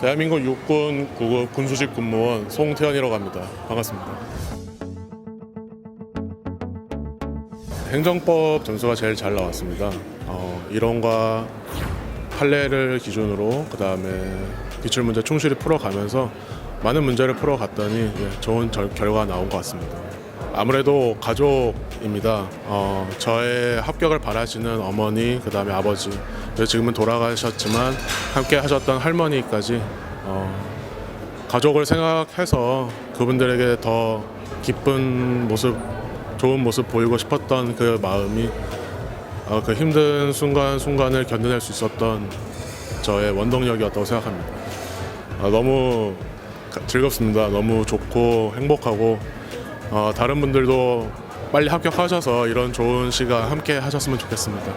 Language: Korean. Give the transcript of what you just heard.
대한민국 육군 9급 군수직 군무원 송태현이라고 합니다. 반갑습니다. 행정법 점수가 제일 잘 나왔습니다. 어, 이론과 판례를 기준으로 그 다음에 기출 문제 충실히 풀어가면서 많은 문제를 풀어갔더니 예, 좋은 절- 결과가 나온 것 같습니다. 아무래도 가족입니다. 어, 저의 합격을 바라시는 어머니, 그 다음에 아버지, 그리고 지금은 돌아가셨지만 함께 하셨던 할머니까지 어, 가족을 생각해서 그분들에게 더 기쁜 모습, 좋은 모습 보이고 싶었던 그 마음이 어, 그 힘든 순간 순간을 견뎌낼 수 있었던 저의 원동력이었다고 생각합니다. 아, 너무 가- 즐겁습니다. 너무 좋고 행복하고 어, 다른 분들도 빨리 합격하셔서 이런 좋은 시간 함께 하셨으면 좋겠습니다.